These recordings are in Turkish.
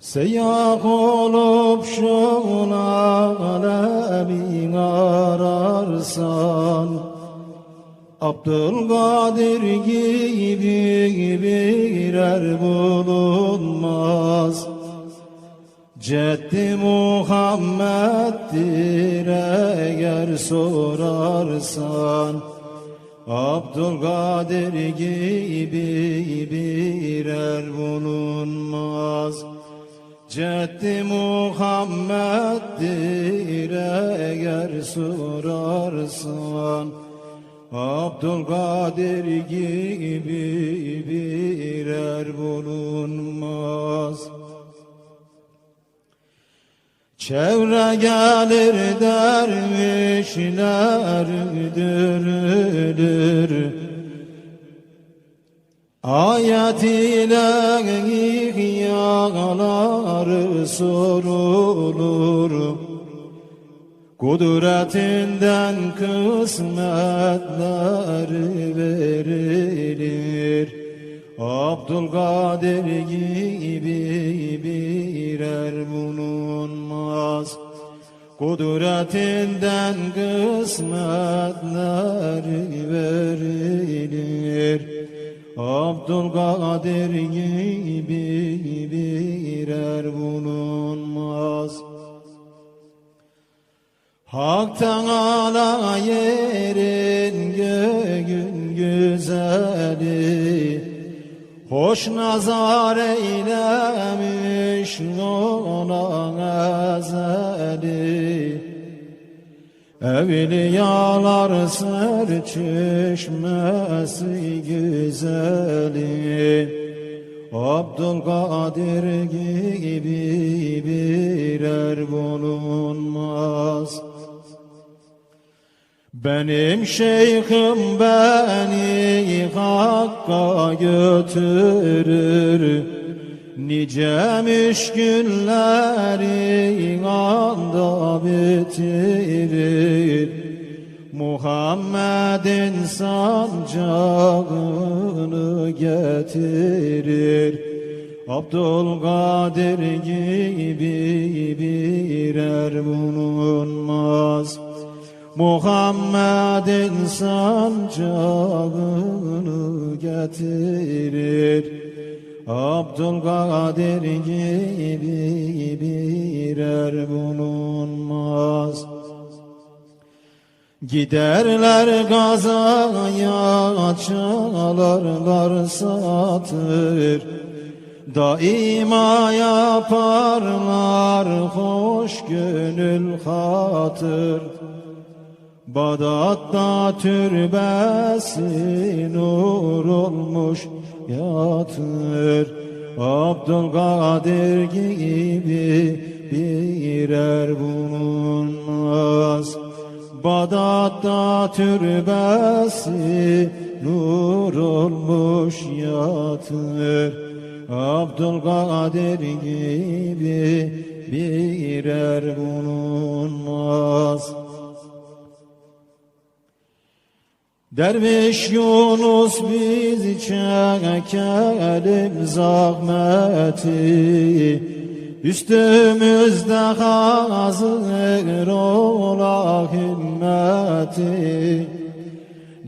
Seyyah olup şu alemin ararsan Abdülkadir gibi birer bulunmaz. Ceddi Muhammed'dir eğer sorarsan Abdülkadir gibi birer bulunmaz Ceddi Muhammed'dir eğer sorarsan Abdülkadir gibi birer bulunmaz. Çevre gelir dervişler dürülür Ayet ile ihyaları sorulur. Kudretinden kısmetler verilir. Abdülkadir gibi birer bulunmaz. Kudretinden kısmetler verilir Abdülkadir gibi birer bulunmaz. Hak Teala yerin göğün güzeli Hoş nazar eylemiş ona ezeli Evliyalar ser çeşmesi güzeli. Abdülkadir gibi birer bulunmaz. Benim şeyhim beni hakka götürür Nice müşkülleri anda bitirir. Muhammed'in sancağını getirir. Abdülkadir gibi birer bulunmaz. Muhammed'in sancağını getirir Abdülkadir gibi birer bulunmaz. Giderler gazaya çalarlar satır. Daima yaparlar hoş gönül hatır. Bağdat'ta türbesi nur olmuş yatır. Abdülkadir gibi birer bulunmaz. Bağdat'ta türbesi nur olmuş yatır. Abdülkadir gibi birer bulunmaz Derviş Yunus biz çekelim zahmeti. Üstümüzde hazır ola himmeti.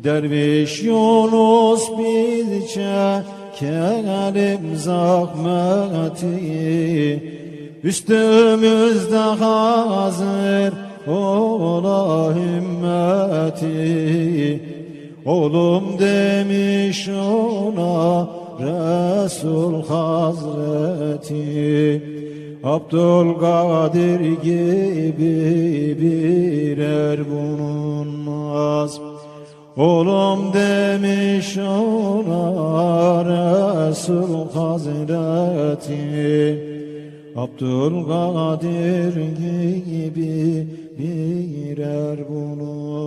Derviş Yunus biz çekelim zahmeti. Üstümüzde hazır ola himmeti Oğlum demiş ona Resul Hazreti. Abdülkadir gibi birer bulunmaz. Oğlum demiş ona Resul Hazreti. Abdülkadir gibi birer bulunmaz